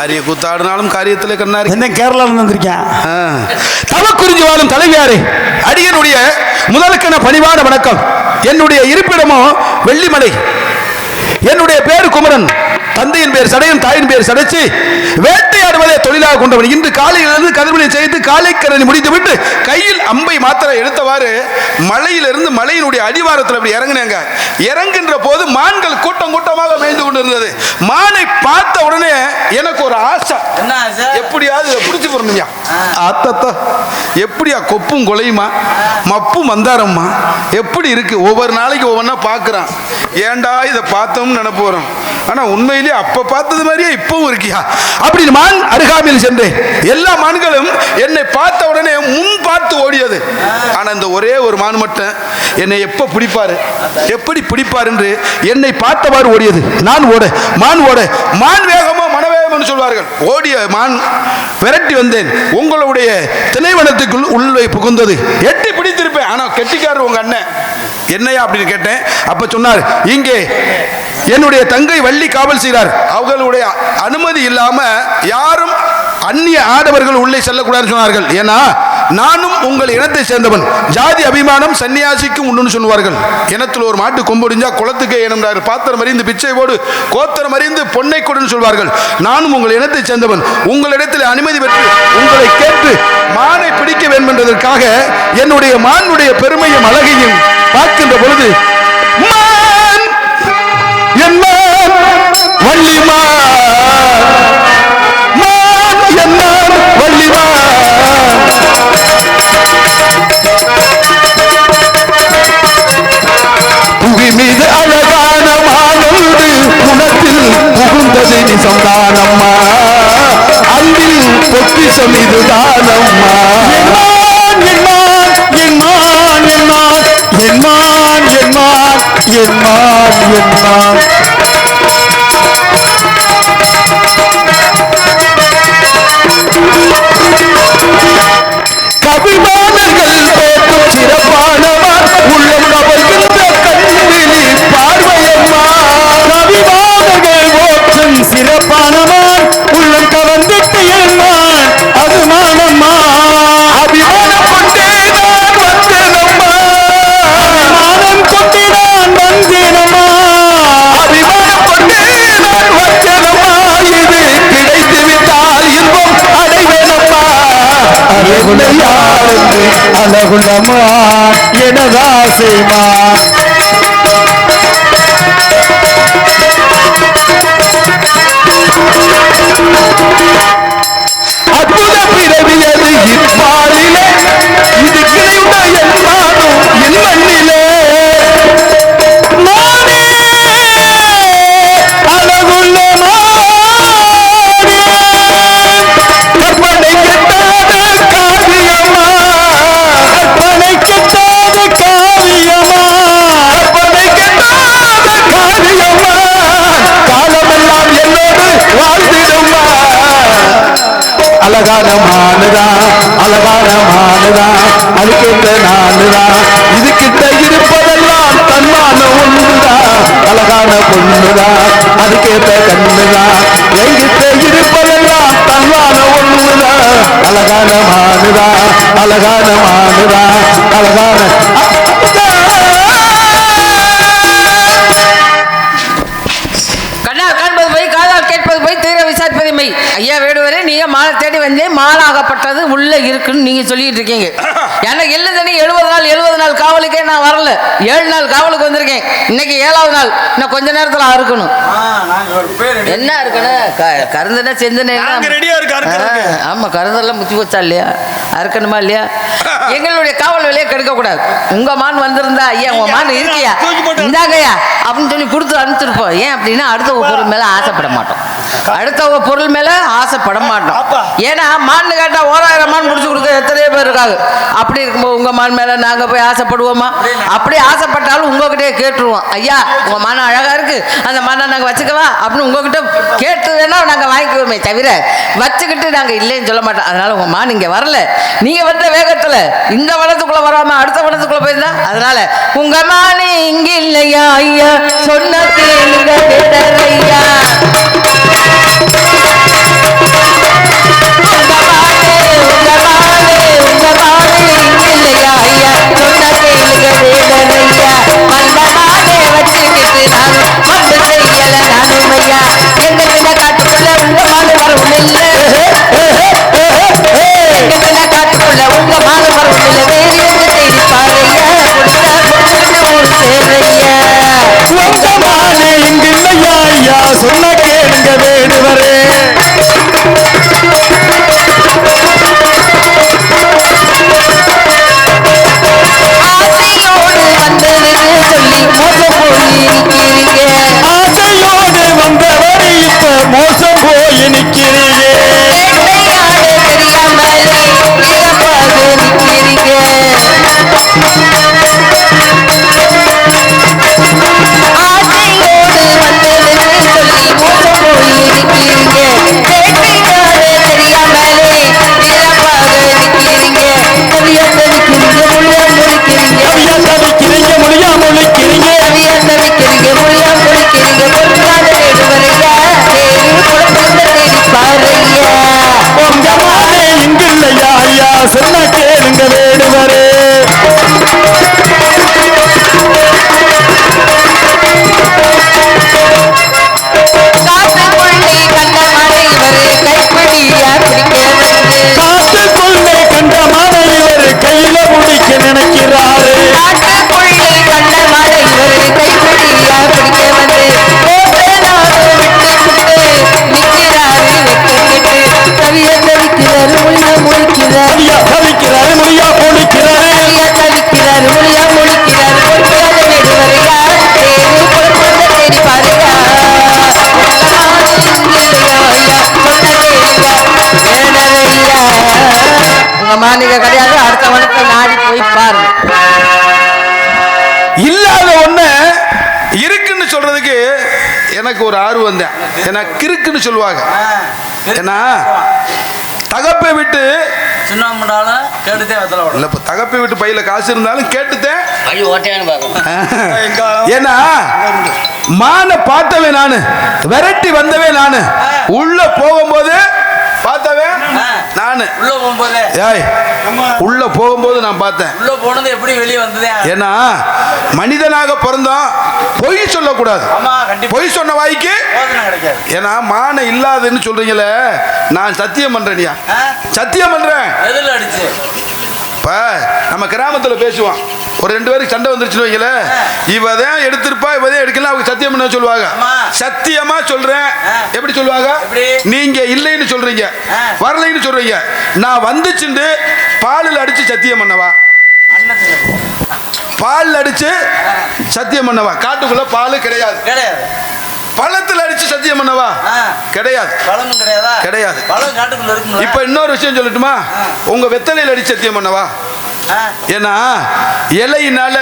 ஆரிய கூத்தாடினாலும் காரியத்தில் கண்ணாரி என்ன கேரளாவில் வந்திருக்கேன். தவக்குறிஞ்சி வாழும் தலைவியாரே அடியனுடைய முதலுக்கென பணிவான வணக்கம். என்னுடைய இருப்பிடமோ வெள்ளிமலை. என்னுடைய பேர் குமரன். தந்தையின் பேர் சடையன் தாயின் பேர் சடைச்சு வேட்டையாடுவதை தொழிலாக கொண்டவன். இன்று காலையிலிருந்து கதிர்மணி செய்து காலைக்கரணி முடித்துவிட்டு கையில் அம்பை மாத்திரை எடுத்தவாறு மலையிலிருந்து மலையினுடைய அடிவாரத்தில் அப்படி இறங்கினாங்க. இறங்குகின்ற போது மான்கள் கூட்டம் கூட்டமாக மேய்ந்து கொண்டிருந்தது. மானை பார்த்த உடனே எனக்கு ஒரு ஆசை. எப்படியாவது பிடிச்சி போறணும்யா அத்தத்தா எப்படியா கொப்பும் கொலையுமா? மப்பும் மந்தாரம்மா? எப்படி இருக்கு? ஒவ்வொரு நாளைக்கு ஒவ்வொன்றா பார்க்குறான். ஏன்டா இதை பார்த்தோம்னு நினைப்பு வரும் ஆனா உண்மையிலேயே அப்ப பார்த்தது மாதிரியே இப்பவும் இருக்கியா? அப்படி மான் அருகாமையில் சென்றேன் எல்லா மான்களும் என்னை பார்த்த உடனே முன் பார்த்து ஓடியது. ஆனா இந்த ஒரே ஒரு மான் மட்டும் என்னை எப்ப பிடிப்பாரு? எப்படி பிடிப்பார் என்று என்னை பார்த்தவாறு ஓடியது. நான் ஓட மான் ஓட மான் வேகமோ மனவேகம்னு சொல்வார்கள். ஓடிய மான் விரட்டி வந்தேன். உங்களுடைய திணைவனத்துக்குள் உள்ளே புகுந்தது. எட்டி பிடித்திருப்பேன். ஆனா கெட்டிக்காரர் உங்க அண்ணன். என்னையா அப்படின்னு கேட்டேன். அப்ப சொன்னார் இங்கே என்னுடைய தங்கை வள்ளி காவல் செய்கிறார் அவர்களுடைய அனுமதி இல்லாமல் யாரும் அந்நிய ஆடவர்கள் உள்ளே செல்லக்கூடாதுன்னு சொன்னார்கள். ஏன்னா நானும் உங்கள் இனத்தை சேர்ந்தவன். ஜாதி அபிமானம் சன்னியாசிக்கும் உண்டுன்னு சொல்லுவார்கள். இனத்தில் ஒரு மாட்டு கொம்புடிஞ்சா குளத்துக்கே ஏனும்றாரு பாத்திரம் அறிந்து பிச்சை போடு கோத்திரம் அறிந்து பொன்னை கொடுன்னு சொல்வார்கள். நானும் உங்கள் இனத்தை சேர்ந்தவன். உங்களிடத்தில் அனுமதி பெற்று உங்களை கேட்டு மானை பிடிக்க வேண்டும் என்பதற்காக என்னுடைய மானுடைய பெருமையும் அழகையும் பார்க்கின்ற பொழுது மான் என்ன வள்ளிமா அழகுடையாருக்கு அழகுள்ளமா எனதாசைமா அற்புத மானுதா அதுக்கிட்ட இது கிட்ட இருப்பதெல்லாம் தன்மான ஒன்றுதா? அழகான பொண்ணுதா? அதுக்கேத்த கண்ணுதா? எங்கிட்ட இருப்பதெல்லாம் தன்மான ஒன்றுதா? அழகான மானுதா? அழகான மானுதா? அழகான மாலாகப்பட்டது உள்ள இருக்குன்னு நீங்க சொல்லிட்டு இருக்கீங்க. எனக்கு இல்லை தனி எழுபது நாள் எழுபது நாள் காவலுக்கே நான் வரல. ஏழு நாள் காவலுக்கு வந்திருக்கேன். இன்னைக்கு ஏழாவது நாள். இன்னும் கொஞ்ச நேரத்துல அறுக்கணும். என்ன இருக்கணும் கருந்துனா செந்துனா நாங்க ready ஆ இருக்கு அறுக்கறதுக்கு. ஆமா கருந்தெல்லாம் முத்தி போச்சா இல்லையா? அறுக்கணுமா இல்லையா? எங்களுடைய காவல் வேலையை கெடுக்க கூடாது. உங்க மான் வந்திருந்தா ஐயா உங்க மான் இருக்கியா? இந்தாங்கய்யா அப்படின்னு சொல்லி கொடுத்து அனுப்பிச்சிருப்போம். ஏன் அப்படின்னா அடுத்தவங்க பொருள் மேல ஆசைப்பட மாட்டோம். அடுத்தவங்க பொருள் மேல ஆசைப்பட மாட்டோம். ஏன்னா மான் கேட்டா ஓராயிரம் மான் முடிச்சு கொடுக்க எத்தனையோ பேர் இருக்காங்க. அப்படி இருக்கும்போது உங்க மான் மேல நாங்க போய் ஆசைப்படுவோமா? அப்படி ஆசைப்பட்டாலும் உங்ககிட்டயே கேட்டுருவோம். ஐயா உங்க மானம் அழகா இருக்கு. அந்த மானை நாங்க வச்சுக்கவா? அப்படின்னு உங்ககிட்ட கேட்டு வேணா நாங்க வாங்கிக்குவோமே தவிர வச்சுக்கிட்டு நாங்க இல்லைன்னு சொல்ல மாட்டோம். அதனால உங்க மான் இங்க வரல. நீங்க வந்த வேகத்துல இந்த வனத்துக்குள்ள வராம அடுத்த வனத்துக்குள்ள போயிருந்தா? அதனால உங்க மானே இங்க இல்லையா ஐயா? சொன்ன கேளுங்க ஐயா. காட்டுக்குள்ள உங்க மாடு இல்லை. எங்க காட்டுக்குள்ள உங்க மாடு சொன்னாரே ஐயா சொன்னாரே ஐயா? சொன்ன ஏன்னா கிறுக்குன்னு சொல்லுவாங்க. ஏன்னா தகப்பை விட்டு இல்ல இப்ப தகப்பை விட்டு பையில காசு இருந்தாலும் பார்க்கணும். ஏன்னா மானை பார்த்தவன் நானு விரட்டி வந்தவன் நானு. உள்ள போகும்போது பார்த்தவன் நானு. உள்ள போகும்போதே. ஏய் உள்ள போகும்போது நான் பார்த்தேன். உள்ள போனது எப்படி வெளியே வந்ததே? ஏன்னா மனிதனாக பிறந்தோம் பொய் சொல்லக்கூடாது. பொய் சொன்ன வாய்க்கு ஏன்னா மானை இல்லாதுன்னு சொல்றீங்களே நான் சத்தியம் பண்றேன்யா? சத்தியம் பண்றேன். இப்ப நம்ம கிராமத்துல பேசுவோம். ஒரு ரெண்டு பேருக்கு சண்டை வந்துருச்சுன்னு வைங்கள இவ தான் எடுத்திருப்பா இவ தான் எடுக்கல அவங்க சத்தியம் பண்ண சொல்லுவாங்க. சத்தியமா சொல்றேன். எப்படி சொல்லுவாங்க? நீங்க இல்லைன்னு சொல்றீங்க. வரலைன்னு சொல்றீங்க. நான் வந்துச்சுண்டு பாலில் அடிச்சு சத்தியம் பண்ணவா. பால் அடிச்சு சத்தியம் பண்ணவா? காட்டுக்குள்ள பால் கிடையாது. கிடையாது. பழத்துல அடிச்சு சத்தியம் பண்ணவா. கிடையாது. பழமும் கிடையாதா? கிடையாது. பழம் காட்டுக்குள்ள இருக்கும்ல இப்ப இன்னொரு விஷயம் சொல்லட்டுமா? உங்க வெத்தலையில அடிச்சு சத்தியம் பண்ணவா. ஏன்னா இலையினால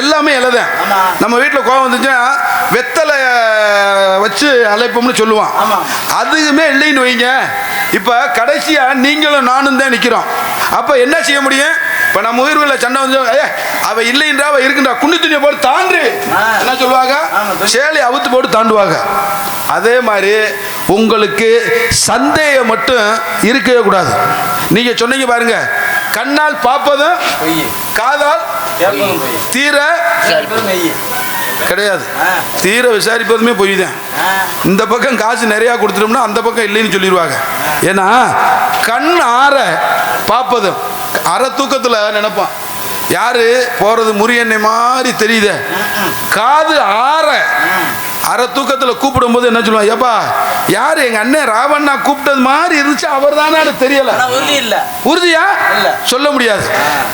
எல்லாமே இலைதான் ஆமா. நம்ம வீட்டில் கோவம் வந்துச்சுன்னா வெத்தலை வச்சு அழைப்போம்னு சொல்லுவான். அதுவுமே இல்லைன்னு வைங்க. இப்போ கடைசியா நீங்களும் நானும் தான் நிற்கிறோம் அப்போ என்ன செய்ய முடியும்? இப்போ நம்ம உயிர்களில் சண்டை வந்து ஏ அவ இல்லைன்றா அவ இருக்குன்றா. குண்டு துணியை போட்டு தாண்டு. என்ன சொல்லுவாங்க. சேலை அவுத்து போட்டு தாண்டுவாங்க. அதே மாதிரி உங்களுக்கு சந்தேகம் மட்டும் இருக்கவே கூடாது. நீங்க சொன்னீங்க பாருங்க கண்ணால் பார்ப்பதும் காதால் தீர கிடையாது. தீர விசாரிப்பதுமே பொய் தான். இந்த பக்கம் காசு நிறையா கொடுத்துட்டோம்னா அந்த பக்கம் இல்லைன்னு சொல்லிடுவாங்க. ஏன்னா கண் ஆற பார்ப்பதும் அரை தூக்கத்தில் நினைப்பான். யாரு போறது முரியண்ணை மாதிரி தெரியுதே. காது ஆற அரை தூக்கத்தில் கூப்பிடும்போது என்ன சொல்லுவான் ஏப்பா யார் எங்க அண்ணன் ராவண்ணா கூப்பிட்டது மாதிரி இருந்துச்சு அவர் தானே தெரியல. உறுதி இல்ல. உறுதியா. சொல்ல முடியாது.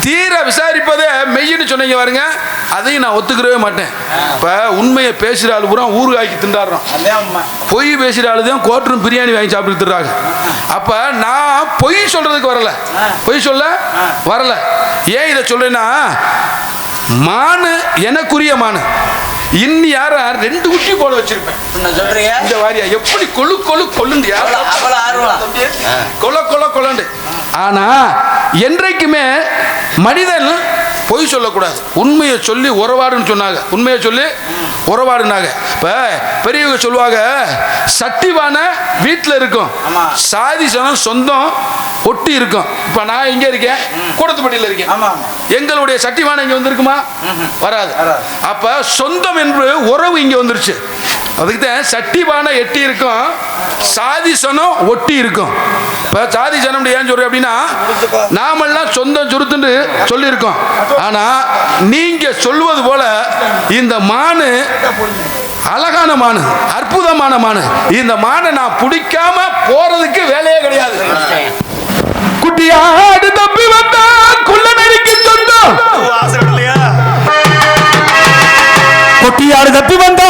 தீர விசாரிப்பதே மெய்யின்னு சொன்னீங்க பாருங்க அதையும் நான் ஒத்துக்கிறவே மாட்டேன். இப்ப உண்மையை பேசுற ஆளு பூரா ஊறுகாய்க்கு திண்டாடுறோம் பொய் பேசுற ஆளு தான் கோட்டரும் பிரியாணி வாங்கி சாப்பிட்டு திட்டுறாங்க. அப்ப நான் பொய் சொல்றதுக்கு வரல. பொய் சொல்ல? வரல. ஏன் இதை சொல்றேன்னா மானு எனக்குரிய மானு. இன்னி யார? ரெண்டு குட்டி போல வச்சிருப்பேன். சொல்றீங்க? இந்த வாரியா? எப்படி கொழு கொழு ஆர்வம்? கொல கொல கொலண்டு. ஆனா என்றைக்குமே மனிதன் பொய் சொல்லக்கூடாது. உண்மையை சொல்லி உறவாடுன்னு சொன்னாங்க. உண்மையை சொல்லி உறவாடுனாங்க. இப்ப பெரியவங்க சொல்லுவாங்க சட்டிவான வீட்டில் இருக்கும். சாதி சனம் சொந்தம் ஒட்டி இருக்கும். இப்ப நான் இங்க இருக்கேன். கூடத்துப்பட்டியில் இருக்கேன். எங்களுடைய சட்டிவானம் இங்க வந்திருக்குமா? வராது. அப்ப சொந்தம் என்று உறவு இங்க வந்துருச்சு. அதுக்கு தான் சட்டிவான எட்டி இருக்கும். சாதி சனம் ஒட்டி இருக்கும். இப்ப சாதி சனம் ஏன் சொல்றேன் அப்படின்னா நாமெல்லாம் சொந்தம் சுருத்துன்னு சொல்லியிருக்கோம். ஆனா நீங்க சொல்வது போல இந்த மானு அழகான மானு அற்புதமான மானு. இந்த மானை நான் பிடிக்காம போறதுக்கு வேலையே கிடையாது. குட்டியாடு தப்பி வந்தா குள்ள நெருக்கி சொந்தம். கொட்டியாடு தப்பி வந்தா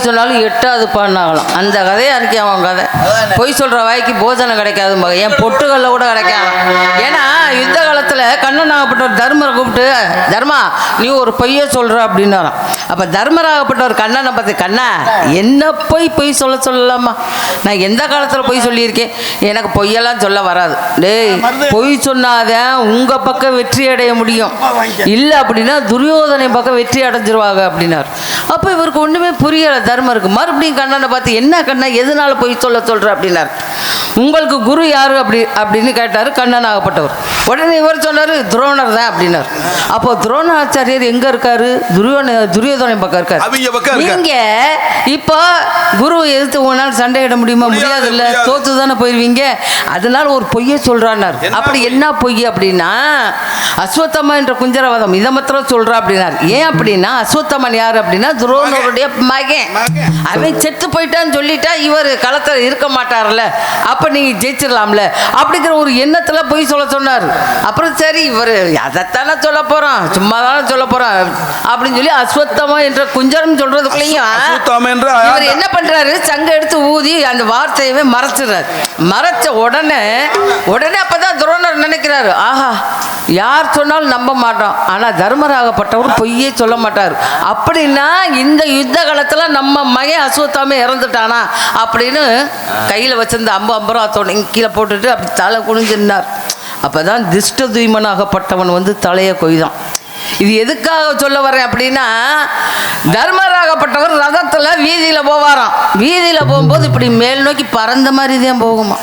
கவி சொன்னாலும் எட்டாவது பாடினாகலாம் அந்த கதையா இருக்கே அவன் கதை. பொய் சொல்ற வாய்க்கு போஜனம் கிடைக்காது என் பொட்டுகள்ல கூட கிடைக்காது. ஏன்னா யுத்த காலத்துல கண்ணனாகப்பட்டவர் தர்மரை கூப்பிட்டு தர்மா நீ ஒரு பொய்ய சொல்ற அப்படின்னாராம். அப்ப தர்மராகப்பட்டவர் கண்ணனை பார்த்து கண்ணா என்ன பொய் பொய் சொல்ல சொல்லலாமா? நான் எந்த காலத்துல பொய் சொல்லியிருக்கேன்? எனக்கு பொய்யெல்லாம் சொல்ல வராது. டேய் பொய் சொன்னாதான் உங்க பக்கம் வெற்றி அடைய முடியும். இல்லை அப்படின்னா துரியோதனை பக்கம் வெற்றி அடைஞ்சிருவாங்க அப்படின்னார். அப்போ இவருக்கு ஒன்றுமே புரியலை. தர்மருக்கு மறுபடியும் கண்ணனை பார்த்து என்ன கண்ணா எதனால பொய் சொல்ல சொல்ற? அப்படின்னார். உங்களுக்கு குரு யாரு? அப்படி அப்படின்னு கேட்டார் கண்ணன் ஆகப்பட்டவர். உடனே இவர் சொன்னார் துரோணர் தான் அப்படின்னார். அப்போ துரோணாச்சாரியர் எங்க இருக்காரு? துரியோன துரியோதனை பக்கம் இருக்காரு. அவங்க பக்கம் இருக்காரு. நீங்க இப்போ குரு எதிர்த்து உங்களால் சண்டையிட முடியுமா? முடியாது, இல்ல. தோத்து தானே போயிருவீங்க? அதனால ஒரு பொய்யை சொல்றான்னார். என்ன அப்படி? என்ன பொய் அப்படின்னா அஸ்வத்தமா என்ற குஞ்சரவதம் இதை மாத்திரம் சொல்றா அப்படின்னார். ஏன் அப்படின்னா அஸ்வத்தமன் யார் அப்படின்னா துரோணருடைய மகன். அவன் செத்து போயிட்டான்னு சொல்லிட்டா இவர் களத்தில் இருக்க மாட்டார்ல அப்ப நீங்க ஜெயிச்சிடலாம்ல. அப்படிங்கிற ஒரு எண்ணத்துல பொய் சொல்ல சொன்னார். அப்புறம் சரி இவர் அதைத்தானே சொல்ல போறோம் சும்மா தானே சொல்ல போறோம் அப்படின்னு சொல்லி அஸ்வத்தமா என்ற குஞ்சரம் என்ற இவர் என்ன பண்றாரு? சங்க எடுத்து ஊதி அந்த வார்த்தையவே மறைச்சிடுறாரு. மறைச்ச உடனே உடனே அப்பதான் துரோணர் நினைக்கிறாரு. ஆஹா யார் சொன்னாலும் நம்ப மாட்டோம் ஆனா தர்மராகப்பட்டவர் பொய்யே சொல்ல மாட்டார். அப்படின்னா இந்த யுத்த காலத்துல நம்ம மகன் அசுவத்தாமே இறந்துட்டானா அப்படின்னு கையில வச்சிருந்த அம்பு அம்பராத்தோட கீழே போட்டுட்டு அப்படி தலை குனிஞ்சிருந்தார். அப்பதான் திஷ்ட தூய்மனாகப்பட்டவன் வந்து தலையை கொய்தான். இது எதுக்காக சொல்ல வரேன் அப்படின்னா தர்மராகப்பட்டவர் ரதத்துல வீதியில போவாராம். வீதியில போகும்போது இப்படி மேல் நோக்கி பறந்த மாதிரி தான் போகுமா?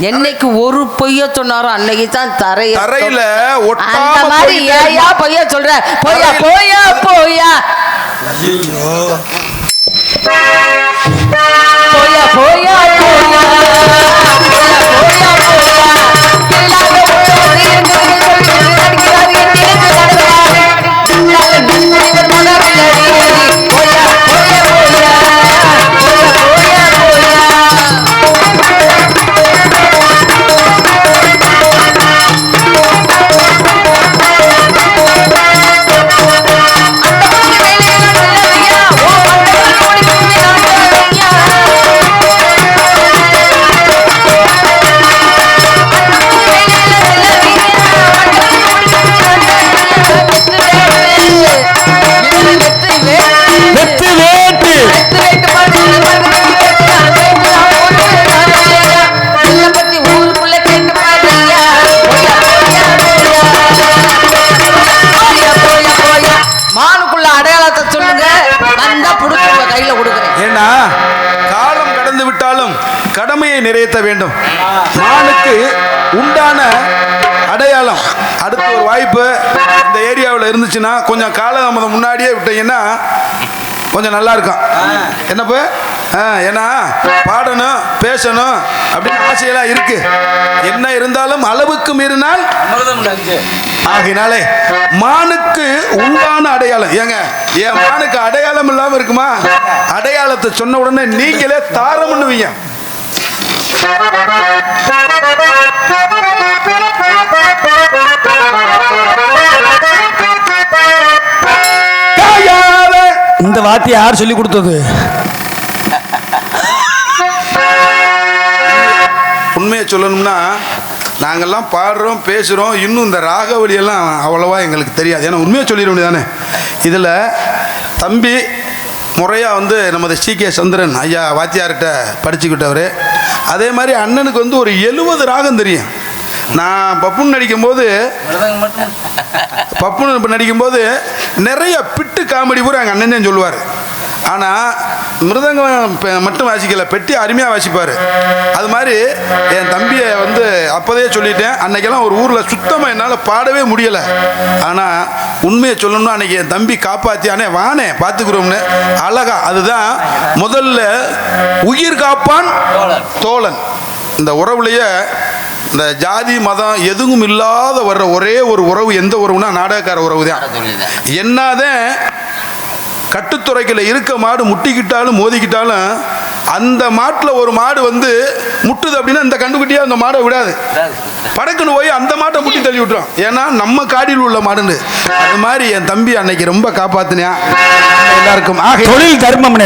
என்னைக்கு ஒரு பொய்ய சொன்னாரோ அன்னைக்கு தான் தரைய தரையில அந்த மாதிரி ஏயா பொய்ய சொல்ற? பொய்யா தரையில- பொய்யா பொய்யா போயா போயா போயா போயா இருந்துச்சுன்னா கொஞ்சம் காலதாமதம் முன்னாடியே விட்டீங்கன்னா கொஞ்சம் நல்லா இருக்கும். என்னப்ப? ஏன்னா பாடணும் பேசணும் அப்படின்னு ஆசையெல்லாம் இருக்கு. என்ன இருந்தாலும் அளவுக்கு மீறினால் ஆகினாலே மானுக்கு உண்டான அடையாளம். ஏங்க என் மானுக்கு அடையாளம் இல்லாம இருக்குமா? அடையாளத்தை சொன்ன உடனே நீங்களே தாரம் பண்ணுவீங்க இந்த வார்த்தையை யார் சொல்லி கொடுத்தது? உண்மையை சொல்லணும்னா நாங்கள்லாம் பாடுறோம் பேசுகிறோம் இன்னும் இந்த ராக வழியெல்லாம் அவ்வளோவா எங்களுக்கு தெரியாது. ஏன்னா உண்மையை சொல்லிட வேண்டியதானே இதில் தம்பி முறையாக வந்து நமது சி கே சந்திரன் ஐயா வாத்தியார்கிட்ட படிச்சுக்கிட்டவர். அதே மாதிரி அண்ணனுக்கு வந்து ஒரு எழுபது ராகம் தெரியும். நான் பப்புன்னு நடிக்கும்போது பப்புன்னு இப்போ நடிக்கும்போது நிறைய பிட் காமெடி பூரா எங்கள் அண்ணன் தான் சொல்லுவார். ஆனால் மிருதங்கம் மட்டும் வாசிக்கல பெட்டி அருமையாக வாசிப்பார். அது மாதிரி என் தம்பியை வந்து அப்போதே சொல்லிட்டேன். அன்னைக்கெல்லாம் ஒரு ஊரில் சுத்தமாக என்னால் பாடவே முடியலை. ஆனால் உண்மையை சொல்லணும்னா அன்னைக்கு என் தம்பி காப்பாற்றி அண்ணே வானே பார்த்துக்குறோம்னு. அழகா அதுதான் முதல்ல உயிர் காப்பான் தோழன். இந்த உறவுலையே இந்த ஜாதி மதம் எதுவும் இல்லாத வர்ற ஒரே ஒரு உறவு எந்த உறவுனா நாடகக்கார உறவு தான். என்னதான் கட்டுத்துறைக்கில் இருக்க மாடு முட்டிக்கிட்டாலும் மோதிக்கிட்டாலும் அந்த மாட்டில் ஒரு மாடு வந்து முட்டுது அப்படின்னா இந்த கண்டுக்குட்டியா அந்த மாடை விடாது. படக்குன்னு போய் அந்த மாட்டை முட்டி தள்ளி விட்டுரும். ஏன்னா நம்ம காடியில் உள்ள மாடுன்னு. அது மாதிரி என் தம்பி அன்னைக்கு ரொம்ப காப்பாத்தினியா. எல்லாருக்கும் ஆக. தொழில் தர்மம்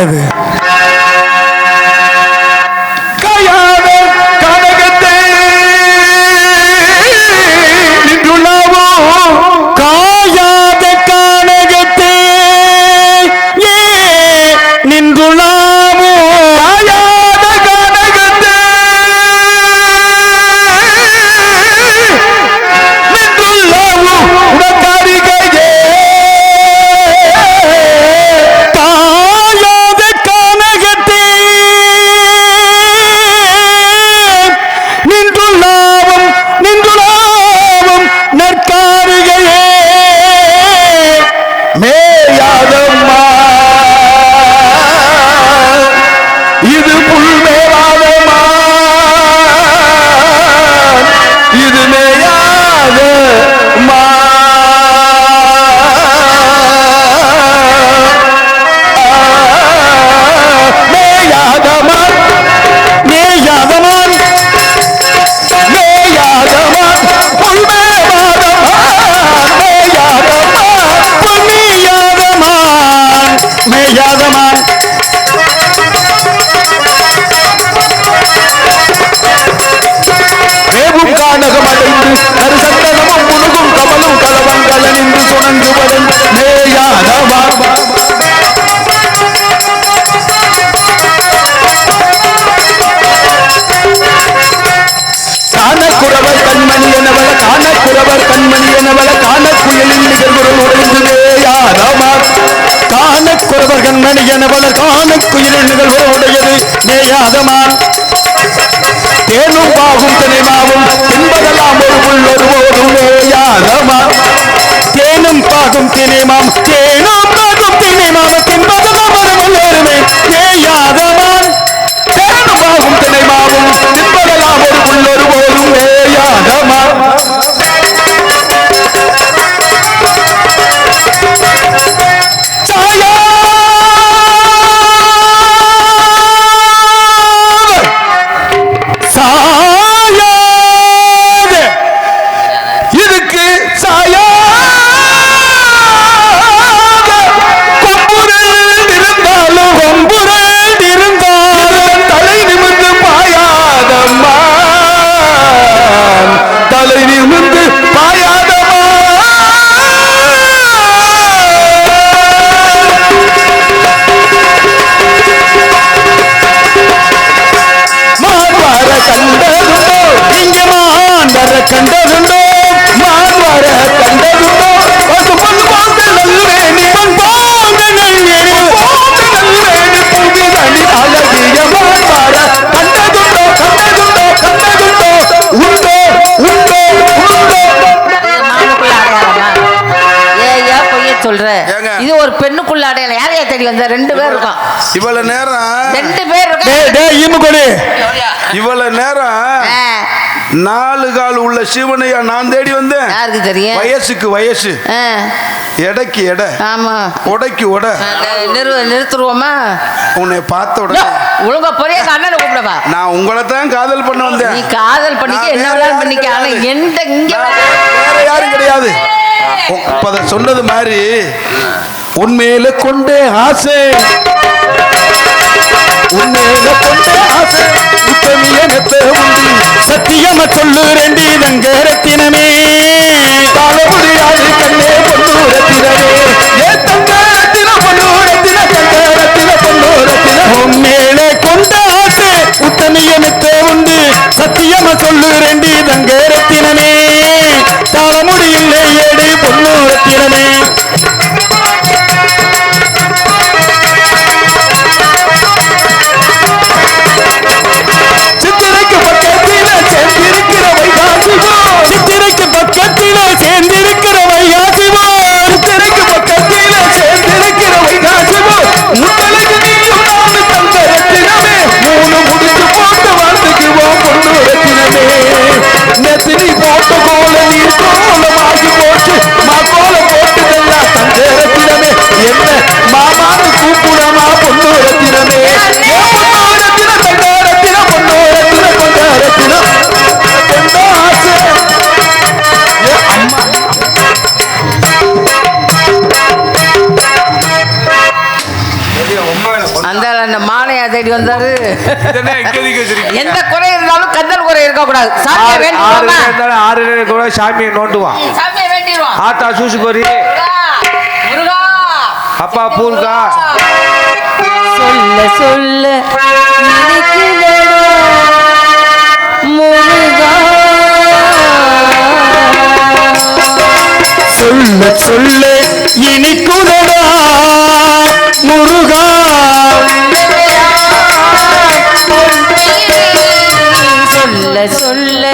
காணக்குயலின் நிகழ்வுகள் உடையது தேனும் பாகும் தினைமாவும் என்பதெல்லாம் ஒரு உள்ளொரு போதும் வேயாதமா தேனும் பாகும் தினைமாம் தேனும் ஒரு பெண்ணுக்குள்ள அடையாளம் யாரையா தேடி வந்த ரெண்டு பேர் இருக்கோம் இவ்வளவு நேரம் ரெண்டு பேர் இவ்வளவு நேரம் நாலு கால் உள்ள சிவனையா நான் தேடி வந்தேன். யாருக்கு தெரியும்? வயசுக்கு வயசு. எடைக்கு எடை. ஆமா. உடைக்கு உடை. நிறு நிறுத்துருவோமா? உன்னை பார்த்த உடனே ஒழுங்கா பொரிய அண்ணனை கூப்பிடவா நான் உங்களை தான் காதல் பண்ண நீ வந்தேன் காதல் பண்ணிக்க என்ன வேணாலும் யாரும் பண்ணிக்க. ஆனா கிடையாது. எந்த இங்க வேற யாரும் கிடையாது. இப்ப சொன்னது மாதிரி உன்மேல கொண்டே ஆசை. உன்மேல கொண்டே ஆசை. சத்தியம சொல்லு ரெண்டி தங்க ரத்தினமே. தாழ கண்ணே பொண்ணு ரத்தினமே. ஏ தங்க ரத்தின பொண்ணு ரத்தின தங்க ரத்தின பொண்ணு ரத்தின. உன் கொண்ட ஆசை. உத்தமியனுக்கு உண்டு. சத்தியம சொல்லு ரெண்டி தங்க ரத்தினமே. தேடி வந்தாரு? எந்த குறை இருந்தாலும் கந்தல் குறை இருக்க கூடாது சாமியை ஆறு ஆறு கூட சாமியை நோண்டுவான். சாமியை ஆத்தா முருகா, முருகா. அப்பா பூர்கா. சொல்ல சொல்ல முருகா. சொல்ல சொல்ல இனிக்குதடா முருகா. சொல்ல சொல்ல.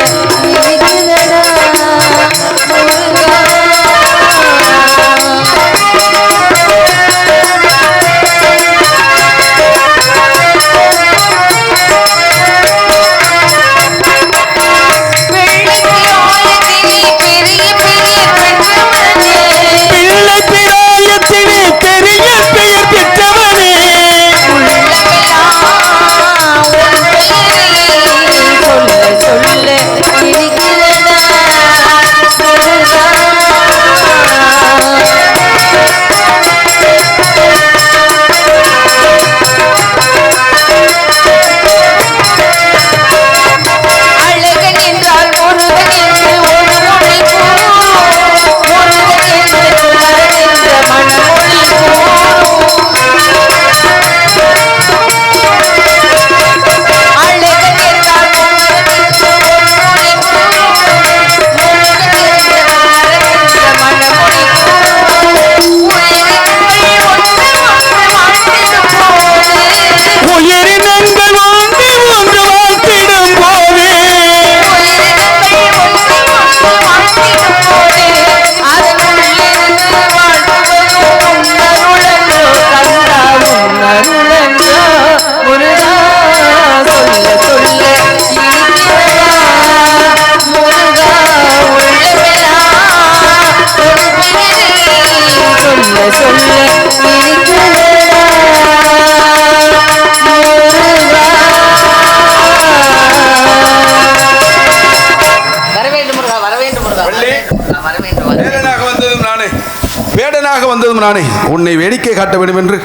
நானே. உன்னை வேடிக்கை காட்ட வேண்டும் என்று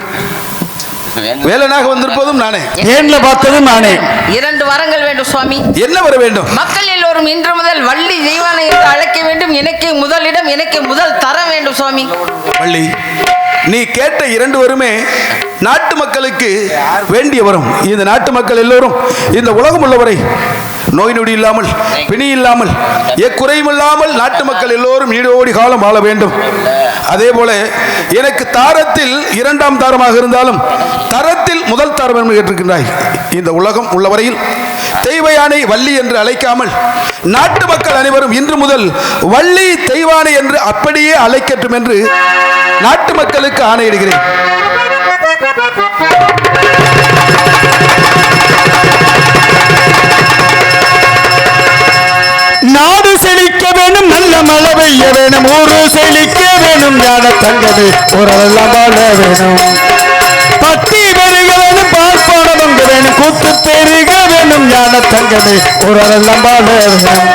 வேலனாக வந்திருப்பதும் நானே. நேர்ல பார்த்ததும் நானே? இரண்டு வரங்கள் வேண்டும் சுவாமி. என்ன வர வேண்டும்? மக்கள் எல்லோரும் இன்று முதல் வள்ளி தெய்வானை என்று அழைக்க வேண்டும். எனக்கு முதலிடம் எனக்கு முதல் தர வேண்டும் சுவாமி. வள்ளி நீ கேட்ட இரண்டு வருமே நாட்டு மக்களுக்கு வேண்டிய வரும் இந்த நாட்டு மக்கள் எல்லோரும் இந்த உலகம் உள்ளவரை நோய் நொடி இல்லாமல் பிணி இல்லாமல் எக்குறையும் இல்லாமல் நாட்டு மக்கள் எல்லோரும் ஈடோடி காலம் வாழ வேண்டும். அதே போல எனக்கு தாரத்தில் இரண்டாம் தாரமாக இருந்தாலும் தரத்தில் முதல் தாரம் என்று கேட்டிருக்கின்றாய். இந்த உலகம் உள்ளவரையில் தெய்வ யானை வள்ளி என்று அழைக்காமல் நாட்டு மக்கள் அனைவரும் இன்று முதல் வள்ளி தெய்வானை என்று அப்படியே அழைக்கட்டும் என்று நாட்டு மக்களுக்கு ஆணையிடுகிறேன். செய்ய வேணும் ஊரு செழிக்க வேணும் ஞான தங்கது ஊரெல்லாம் வாழ வேணும். பட்டி பெருக வேணும் பார்ப்பான பங்கு வேணும் கூத்து பெருக வேணும் ஞான தங்கது ஊரெல்லாம் வாழ வேணும்.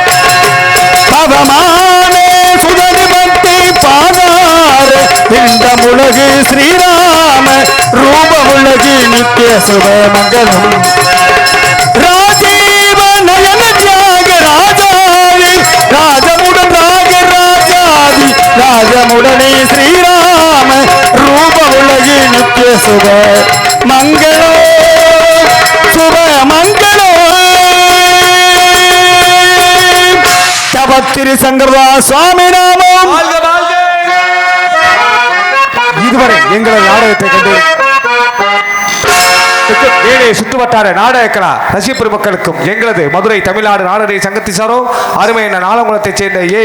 பவமானே சுதனி பக்தி பாதார இந்த உலகு ஸ்ரீராம ரூப உலகு நித்திய சுப ராஜமுடனே ஸ்ரீராம ரூப உலகி நித்திய சுப மங்களோ சுப மங்களோ. தவத்திரு சங்கரதா சுவாமி நாமம். இதுவரை எங்களது நாடகத்தை கண்டு ஏழை சுற்றுவட்டார நாடகக்கலா ரசிக பெருமக்களுக்கும் எங்களது மதுரை தமிழ்நாடு நாடக சங்கத்திசாரோ அருமை என்ற நாளங்குளத்தைச் சேர்ந்த ஏ.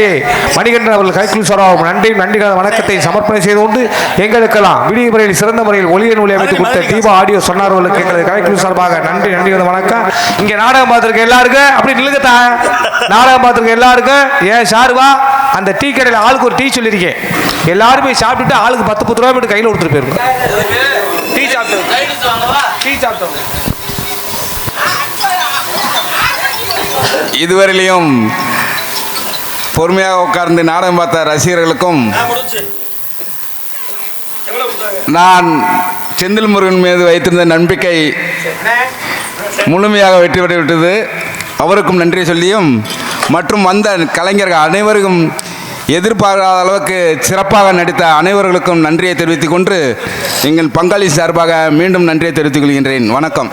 மணிகண்டன் அவர்கள் கைக்குள் சொராவும் நன்றி நன்றிகள் வணக்கத்தை சமர்ப்பணம் செய்து கொண்டு எங்களுக்கெல்லாம் விடிய முறையில் சிறந்த முறையில் ஒளிய நூலை அமைத்து கொடுத்த தீபா ஆடியோ சொன்னார்களுக்கு எங்களது கைக்குள் சார்பாக நன்றி நன்றிகள் வணக்கம். இங்க நாடகம் பார்த்துருக்க எல்லாருக்கும் அப்படி நில்லுங்கத்தா. நாடகம் பார்த்துருக்க எல்லாருக்கும் ஏன் சாருவா அந்த டீ கடையில் ஆளுக்கு ஒரு டீ சொல்லியிருக்கேன். எல்லாருமே சாப்பிட்டுட்டு ஆளுக்கு பத்து பத்து ரூபாய் மட்டும் கையில் கொடுத்துட்டு போயிருங்க டீ சாப்பிட்டு டீ சாப்பிட்டு இதுவரையிலையும் பொறுமையாக உட்கார்ந்து நாடகம் பார்த்த ரசிகர்களுக்கும் நான் செந்தில் முருகன் மீது வைத்திருந்த நம்பிக்கை முழுமையாக வெற்றி பெற்று விட்டது. அவருக்கும் நன்றி சொல்லியும் மற்றும் வந்த கலைஞர்கள் அனைவருக்கும் எதிர்பாராத அளவுக்கு சிறப்பாக நடித்த அனைவர்களுக்கும் நன்றியை தெரிவித்துக் கொண்டு எங்கள் பங்காளி சார்பாக மீண்டும் நன்றியை தெரிவித்துக் கொள்கின்றேன். வணக்கம்.